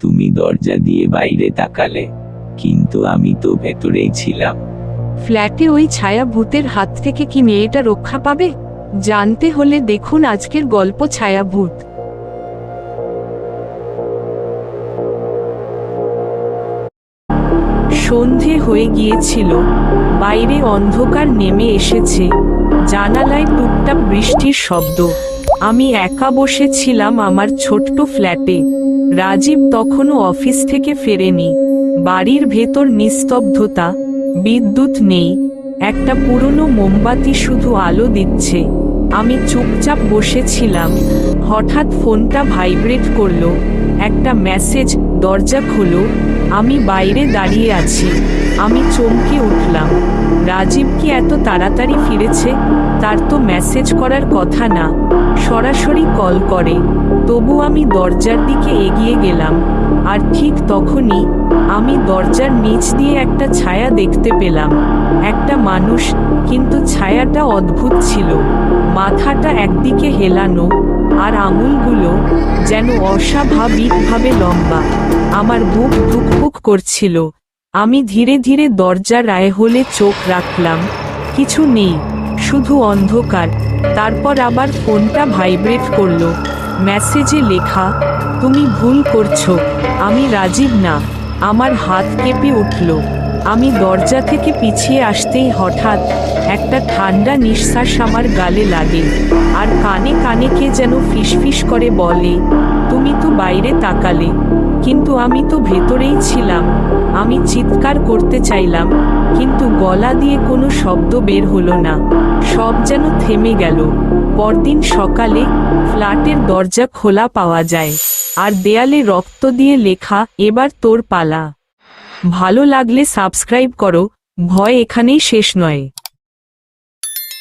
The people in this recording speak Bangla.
তুমি দরজা দিয়ে বাইরে তাকালে, কিন্তু আমি তো ভেতরেই ছিলাম। ফ্ল্যাটে ওই ছায়া ভূতের হাত থেকে কি মেয়েটা রক্ষা পাবে? জানতে হলে দেখুন আজকের গল্প ছায়া ভূত সন্ধে হয়ে গিয়েছিল। বাইরে অন্ধকার নেমে এসেছে। জানালায় টুকটাক বৃষ্টির শব্দ। আমি একা বসেছিলাম আমার ছোট্ট ফ্ল্যাটে। রাজীব তখনও অফিস থেকে ফেরেনি। বাড়ির ভেতর নিস্তব্ধতা, বিদ্যুৎ নেই, একটা পুরনো মোমবাতি শুধু আলো দিচ্ছে। আমি চুপচাপ বসেছিলাম। হঠাৎ ফোনটা ভাইব্রেট করল, একটা মেসেজ, দরজা খোলো, আমি বাইরে দাঁড়িয়ে আছি। আমি চমকে উঠলাম। রাজীব কি এত তাড়াতাড়ি ফিরেছে? তার তো মেসেজ করার কথা না। সরাসরি কল করে। তবু আমি দরজার দিকে এগিয়ে গেলাম। আর ঠিক তখনই আমি দরজার নিচ দিয়ে একটা ছায়া দেখতে পেলাম। একটা মানুষ, কিন্তু ছায়াটা অদ্ভুত ছিল। মাথাটা একদিকে হেলানো আর আঙুলগুলো যেন অস্বাভাবিকভাবে লম্বা। আমার বুক ধুকপুক করছিল। আমি ধীরে ধীরে দরজার রায় হলে চোখ রাখলাম। কিছু নেই। শুধু অন্ধকার। তারপর আবার ফোনটা ভাইব্রেট করল। মেসেজে লেখা, তুমি ভুল করছ। আমি রাজীব না। আমার হাত কেঁপে উঠল। আমি দরজা থেকে পিছিয়ে আসতেই হঠাৎ একটা ঠান্ডা নিঃশ্বাস আমার গালে লাগে আর কানে কানে কে যেন ফিসফিস করে বলে, তুমি তো বাইরে তাকালে। কিন্তু আমি তো ভেতরেই ছিলাম। আমি চিৎকার করতে চাইলাম, কিন্তু গলা দিয়ে কোনো শব্দ বের হলো না। সব যেন থেমে গেল। পরদিন সকালে ফ্ল্যাটের দরজা খোলা পাওয়া যায়, আর দেয়ালে রক্ত দিয়ে লেখা, এবার তোর পালা। ভালো লাগলে সাবস্ক্রাইব করো, ভয় এখানেই শেষ নয়।